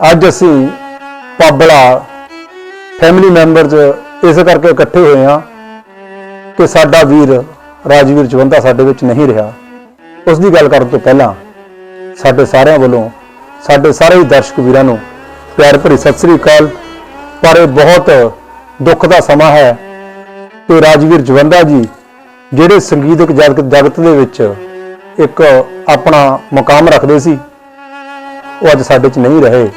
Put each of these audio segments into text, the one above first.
ਅੱਜ ਅਸੀਂ ਪਾਬਲਾ family members ਇਸ ਕਰਕੇ ਇਕੱਠੇ ਹੋਏ ਹਾਂ ਕਿ ਸਾਡਾ ਵੀਰ ਰਾਜਵੀਰ ਜਵੰਦਾ ਸਾਡੇ ਵਿੱਚ ਨਹੀਂ ਰਿਹਾ। ਉਸ ਦੀ ਗੱਲ ਕਰਨ ਤੋਂ ਪਹਿਲਾਂ ਸਾਡੇ ਸਾਰਿਆਂ ਵੱਲੋਂ, ਸਾਡੇ ਸਾਰੇ ਹੀ ਦਰਸ਼ਕ ਵੀਰਾਂ ਨੂੰ ਪਿਆਰ ਭਰੀ ਸਤਿ ਸ੍ਰੀ ਅਕਾਲ। ਪਰ ਇਹ ਬਹੁਤ ਦੁੱਖ ਦਾ ਸਮਾਂ ਹੈ ਕਿ ਰਾਜਵੀਰ ਜਵੰਦਾ ਜੀ, ਜਿਹੜੇ ਸੰਗੀਤਕ ਜਗਤ ਜਗਤ ਦੇ ਵਿੱਚ ਇੱਕ ਆਪਣਾ ਮੁਕਾਮ ਰੱਖਦੇ ਸੀ, ਉਹ ਅੱਜ ਸਾਡੇ 'ਚ ਨਹੀਂ ਰਹੇ।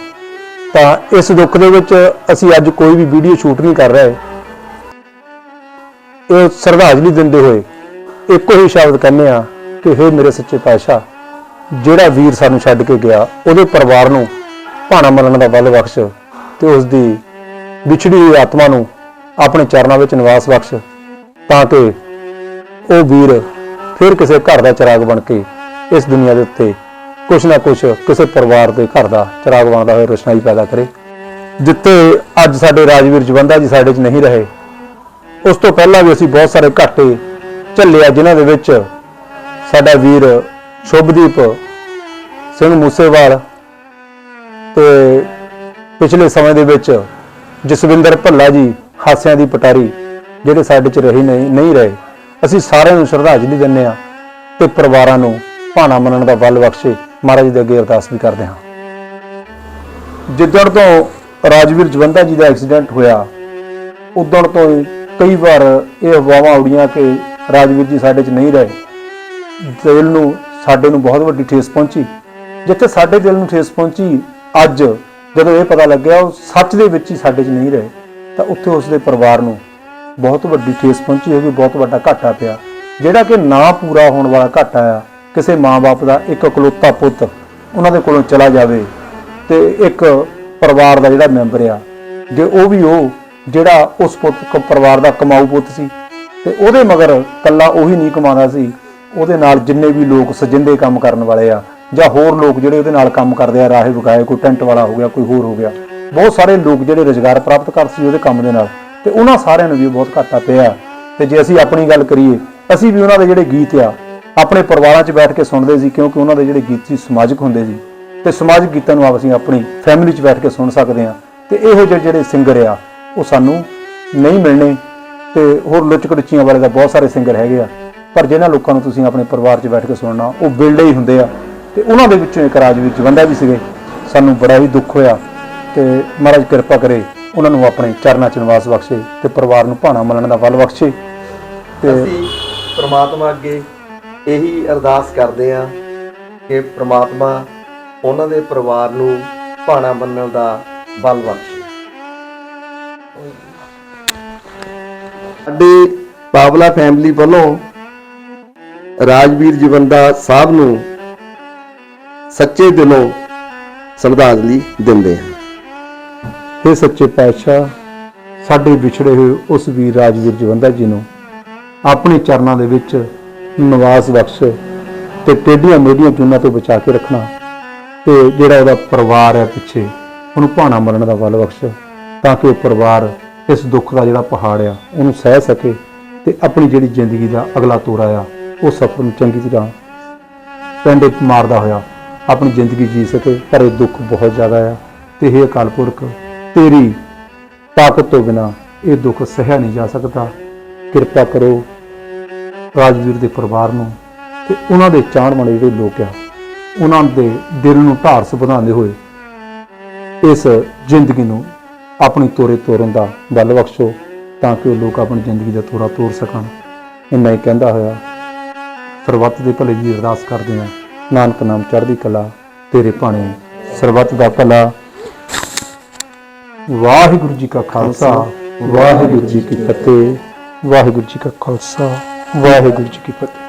ਤਾਂ ਇਸ ਦੁੱਖ ਦੇ ਵਿੱਚ ਅਸੀਂ ਅੱਜ ਕੋਈ ਵੀ ਵੀਡੀਓ ਸ਼ੂਟ ਨਹੀਂ ਕਰ ਰਹੇ। ਇਹ ਸ਼ਰਧਾਂਜਲੀ ਦਿੰਦੇ ਹੋਏ ਇੱਕੋ ਹੀ ਸ਼ਬਦ ਕਹਿੰਦੇ ਆ ਕਿ ਹੇ ਮੇਰੇ ਸੱਚੇ ਪਾਤਸ਼ਾਹ, ਜਿਹੜਾ ਵੀਰ ਸਾਨੂੰ ਛੱਡ ਕੇ ਗਿਆ, ਉਹਦੇ ਪਰਿਵਾਰ ਨੂੰ ਭਾਣਾ ਮਲਣ ਦਾ ਬਲ ਬਖਸ਼ ਤੇ ਉਸ ਦੀ ਵਿਛੜੀ ਹੋਈ ਆਤਮਾ ਨੂੰ ਆਪਣੇ ਚਰਨਾਂ ਵਿੱਚ ਨਿਵਾਸ ਬਖਸ਼ ਤਾਂ ਕਿ ਉਹ ਵੀਰ ਫਿਰ ਕਿਸੇ ਘਰ ਦਾ ਚਿਰਾਗ ਬਣ ਕੇ ਇਸ ਦੁਨੀਆ ਦੇ ਉੱਤੇ ਕੁਛ ਨਾ ਕੁਛ ਕਿਸੇ ਪਰਿਵਾਰ ਦੇ ਘਰ ਦਾ ਚਿਰਾਗ ਬਣਦਾ ਹੋਇਆ ਰੋਸ਼ਨਾਈ ਪੈਦਾ ਕਰੇ। ਜਿੱਤੇ ਅੱਜ ਸਾਡੇ ਰਾਜਵੀਰ ਜਵੰਦਾ ਜੀ ਸਾਡੇ 'ਚ ਨਹੀਂ ਰਹੇ, ਉਸ ਤੋਂ ਪਹਿਲਾਂ ਵੀ ਅਸੀਂ ਬਹੁਤ ਸਾਰੇ ਘਾਟੇ ਝੱਲੇ ਆ, ਜਿਨ੍ਹਾਂ ਦੇ ਵਿੱਚ ਸਾਡਾ ਵੀਰ ਸ਼ੁਭਦੀਪ ਸਿੰਘ ਮੂਸੇਵਾਲ ਤੇ ਪਿਛਲੇ ਸਮੇਂ ਦੇ ਵਿੱਚ ਜਸਵਿੰਦਰ ਭੱਲਾ ਜੀ ਹਾਸਿਆਂ ਦੀ ਪਟਾਰੀ ਜਿਹੜੇ ਸਾਡੇ 'ਚ ਰਹੀ ਨਹੀਂ ਨਹੀਂ ਰਹੇ। ਅਸੀਂ ਸਾਰਿਆਂ ਨੂੰ ਸ਼ਰਧਾਂਜਲੀ ਦਿੰਦੇ ਆ ਤੇ ਪਰਿਵਾਰਾਂ ਨੂੰ ਭਾਣਾ ਮੰਨਣ ਦਾ ਬਲ ਬਖਸ਼ੇ। ਮਹਾਰਾਜ ਦੇ ਅੱਗੇ ਅਰਦਾਸ ਵੀ ਕਰਦੇ ਹਾਂ। ਜਿੱਦਣ ਤੋਂ ਰਾਜਵੀਰ ਜਵੰਦਾ ਜੀ ਦਾ ਐਕਸੀਡੈਂਟ ਹੋਇਆ, ਉਦੋਂ ਤੋਂ ਹੀ ਕਈ ਵਾਰ ਇਹ ਅਫਵਾਹਾਂ ਉੜੀਆਂ ਕਿ ਰਾਜਵੀਰ ਜੀ ਸਾਡੇ 'ਚ ਨਹੀਂ ਰਹੇ। ਦਿਲ ਨੂੰ, ਸਾਡੇ ਨੂੰ ਬਹੁਤ ਵੱਡੀ ਠੇਸ ਪਹੁੰਚੀ। ਜਿੱਥੇ ਸਾਡੇ ਦਿਲ ਨੂੰ ਠੇਸ ਪਹੁੰਚੀ, ਅੱਜ ਜਦੋਂ ਇਹ ਪਤਾ ਲੱਗਿਆ ਉਹ ਸੱਚ ਦੇ ਵਿੱਚ ਹੀ ਸਾਡੇ 'ਚ ਨਹੀਂ ਰਹੇ, ਤਾਂ ਉੱਥੇ ਉਸ ਦੇ ਪਰਿਵਾਰ ਨੂੰ ਬਹੁਤ ਵੱਡੀ ਠੇਸ ਪਹੁੰਚੀ ਹੋਗੀ ਬਹੁਤ ਵੱਡਾ ਘਾਟਾ ਪਿਆ। ਜਿਹੜਾ ਕਿ ਨਾ ਪੂਰਾ ਹੋਣ ਵਾਲਾ ਘਾਟਾ ਆ ਕਿਸੇ ਮਾਂ-ਬਾਪ ਦਾ ਇੱਕ ਇਕਲੌਤਾ ਪੁੱਤ ਉਹਨਾਂ ਦੇ ਕੋਲੋਂ ਚਲਾ ਜਾਵੇ ਤੇ ਇੱਕ ਪਰਿਵਾਰ ਦਾ ਜਿਹੜਾ ਮੈਂਬਰ ਆ, ਜੇ ਉਹ ਵੀ ਉਹ, ਜਿਹੜਾ ਉਸ ਪੁੱਤ ਪਰਿਵਾਰ ਦਾ ਕਮਾਊ ਪੁੱਤ ਸੀ ਤੇ ਉਹਦੇ ਮਗਰ ਕੱਲਾ ਉਹੀ ਨਹੀਂ ਕਮਾਉਂਦਾ ਸੀ, ਉਹਦੇ ਨਾਲ ਜਿੰਨੇ ਵੀ ਲੋਕ ਸਜਿੰਦੇ ਕੰਮ ਕਰਨ ਵਾਲੇ ਆ ਜਾਂ ਹੋਰ ਲੋਕ ਜਿਹੜੇ ਉਹਦੇ ਨਾਲ ਕੰਮ ਕਰਦੇ ਆ, ਰਾਹੇ ਵਗਾਏ ਕੋਈ ਟੈਂਟ ਵਾਲਾ ਹੋ ਗਿਆ, ਕੋਈ ਹੋਰ ਹੋ ਗਿਆ, ਬਹੁਤ ਸਾਰੇ ਲੋਕ ਜਿਹੜੇ ਰੋਜ਼ਗਾਰ ਪ੍ਰਾਪਤ ਕਰ ਸੀ ਉਹਦੇ ਕੰਮ ਦੇ ਨਾਲ ਤੇ ਉਹਨਾਂ ਸਾਰਿਆਂ ਨੂੰ ਵੀ ਬਹੁਤ ਘਾਟਾ ਪਿਆ। ਤੇ ਜੇ ਅਸੀਂ ਆਪਣੀ ਗੱਲ ਕਰੀਏ, ਅਸੀਂ ਵੀ ਉਹਨਾਂ ਦੇ ਜਿਹੜੇ ਗੀਤ ਆ ਆਪਣੇ ਪਰਿਵਾਰਾਂ 'ਚ ਬੈਠ ਕੇ ਸੁਣਦੇ ਸੀ, ਕਿਉਂਕਿ ਉਹਨਾਂ ਦੇ ਜਿਹੜੇ ਗੀਤ ਸੀ ਸਮਾਜਿਕ ਹੁੰਦੇ ਸੀ। ਤੇ ਸਮਾਜਿਕ ਗੀਤਾਂ ਨੂੰ ਆਪ ਅਸੀਂ ਆਪਣੀ ਫੈਮਿਲੀ 'ਚ ਬੈਠ ਕੇ ਸੁਣ ਸਕਦੇ ਹਾਂ। ਤੇ ਇਹੋ ਜਿਹੇ ਜਿਹੜੇ ਸਿੰਗਰ ਆ, ਉਹ ਸਾਨੂੰ ਨਹੀਂ ਮਿਲਣੇ ਤੇ ਹੋਰ ਲੁੱਚ ਕੜਚੀਆਂ ਵਾਲੇ ਦਾ ਬਹੁਤ ਸਾਰੇ ਸਿੰਗਰ ਹੈਗੇ ਆ। ਪਰ ਜਿਹਨਾਂ ਲੋਕਾਂ ਨੂੰ ਤੁਸੀਂ ਆਪਣੇ ਪਰਿਵਾਰ 'ਚ ਬੈਠ ਕੇ ਸੁਣਨਾ, ਉਹ ਬਿਲਡੇ ਹੀ ਹੁੰਦੇ ਆ। ਤੇ ਉਹਨਾਂ ਦੇ ਵਿੱਚੋਂ ਇੱਕ ਰਾਜਵੀਰ ਜਵੰਦਾ ਵੀ ਸੀਗੇ। ਸਾਨੂੰ ਬੜਾ ਹੀ ਦੁੱਖ ਹੋਇਆ। ਤੇ ਮਹਾਰਾਜ ਕਿਰਪਾ ਕਰੇ, ਉਹਨਾਂ ਨੂੰ ਆਪਣੇ ਚਰਨਾਂ 'ਚ ਨਿਵਾਸ ਬਖਸ਼ੇ ਤੇ ਪਰਿਵਾਰ ਨੂੰ ਭਾਣਾ ਮਲਣ ਦਾ ਬਲ ਬਖਸ਼ੇ। ਤੇ ਅਸੀਂ ਪ੍ਰਮਾਤਮਾ ਅੱਗੇ ਇਹੀ ਅਰਦਾਸ ਕਰਦੇ ਹਾਂ ਕਿ ਪ੍ਰਮਾਤਮਾ ਉਹਨਾਂ ਦੇ ਪਰਿਵਾਰ ਨੂੰ ਭਾਣਾ ਮੰਨਣ ਦਾ ਬਲ ਬਖਸ਼ੇ। ਸਾਡੇ ਬਾਬਲਾ ਫੈਮਿਲੀ ਵੱਲੋਂ ਰਾਜਵੀਰ ਜਵੰਦਾ ਸਾਹਿਬ ਨੂੰ ਸੱਚੇ ਦਿਲੋਂ ਸ਼ਰਧਾਂਜਲੀ ਦਿੰਦੇ ਹਾਂ। ਇਹ ਸੱਚੇ ਪਾਤਸ਼ਾਹ, ਸਾਡੇ ਵਿਛੜੇ ਹੋਏ ਉਸ ਵੀਰ ਰਾਜਵੀਰ ਜਵੰਦਾ ਜੀ ਨੂੰ ਆਪਣੇ ਚਰਨਾਂ ਦੇ ਵਿੱਚ ਨਿਵਾਸ ਬਖਸ਼ ਤੇ ਟੇਢੀਆਂ ਮੇਢੀਆਂ ਚੂਨਾ ਤੋਂ ਬਚਾ ਕੇ ਰੱਖਣਾ ਤੇ ਜਿਹੜਾ ਉਹਦਾ ਪਰਿਵਾਰ ਹੈ ਪਿੱਛੇ, ਉਹਨੂੰ ਭਾਣਾ ਮਰਨ ਦਾ ਬਲ ਬਖਸ਼ ਤਾਂ ਕਿ ਉਹ ਪਰਿਵਾਰ ਇਸ ਦੁੱਖ ਦਾ ਜਿਹੜਾ ਪਹਾੜ ਆ, ਉਹਨੂੰ ਸਹਿ ਸਕੇ ਤੇ ਆਪਣੀ ਜਿਹੜੀ ਜ਼ਿੰਦਗੀ ਦਾ ਅਗਲਾ ਤੋਰਾ ਆ, ਉਹ ਸਫ਼ਰ ਨੂੰ ਚੰਗੀ ਤਰ੍ਹਾਂ ਪੈਂਡੇ ਮਾਰਦਾ ਹੋਇਆ, ਆਪਣੀ ਜ਼ਿੰਦਗੀ ਜੀ ਸਕੇ, ਪਰ ਇਹ ਦੁੱਖ ਬਹੁਤ ਜ਼ਿਆਦਾ ਆ ਤੇ ਇਹ ਅਕਾਲ ਪੁਰਖ ਤੇਰੀ ਤਾਕਤ ਤੋਂ ਬਿਨਾ ਇਹ ਦੁੱਖ ਸਹਿਆ ਨਹੀਂ ਜਾ ਸਕਦਾ। ਕਿਰਪਾ ਕਰੋ ਰਾਜਵੀਰ ਦੇ ਪਰਿਵਾਰ ਨੂੰ ਤੇ ਉਹਨਾਂ ਦੇ ਚਾਹਣ ਵਾਲੇ ਜਿਹੜੇ ਲੋਕ ਆ ਉਹਨਾਂ ਦੇ ਦਿਲ ਨੂੰ ਢਾਰਸ ਵਧਾਉਂਦੇ ਹੋਏ ਇਸ ਜ਼ਿੰਦਗੀ ਨੂੰ ਆਪਣੀ ਤੋਰੇ ਤੋਰਨ ਦਾ ਬਲ ਬਖਸ਼ੋ ਤਾਂ ਕਿ ਉਹ ਲੋਕ ਆਪਣੀ ਜ਼ਿੰਦਗੀ ਦਾ ਤੋਰਾ ਤੋਰ ਸਕਣ। ਇੰਨਾ ਹੀ ਕਹਿੰਦਾ ਹੋਇਆ ਸਰਬੱਤ ਦੇ ਭਲੇ ਦੀ ਅਰਦਾਸ ਕਰਦੇ ਹਾਂ। ਨਾਨਕ ਨਾਮ ਚੜ੍ਹਦੀ ਕਲਾ ਤੇਰੇ ਭਾਣੇ ਸਰਬੱਤ ਦਾ ਭਲਾ। ਵਾਹਿਗੁਰੂ ਜੀ ਕਾ ਖਾਲਸਾ ਵਾਹਿਗੁਰੂ ਜੀ ਕੀ ਫਤਿਹ। ਵਾਹਿਗੁਰੂ ਜੀ ਕਾ ਖਾਲਸਾ। ਵਾਹਿਗੁਰੂ ਜੀ ਕੀ ਫਤਿਹ।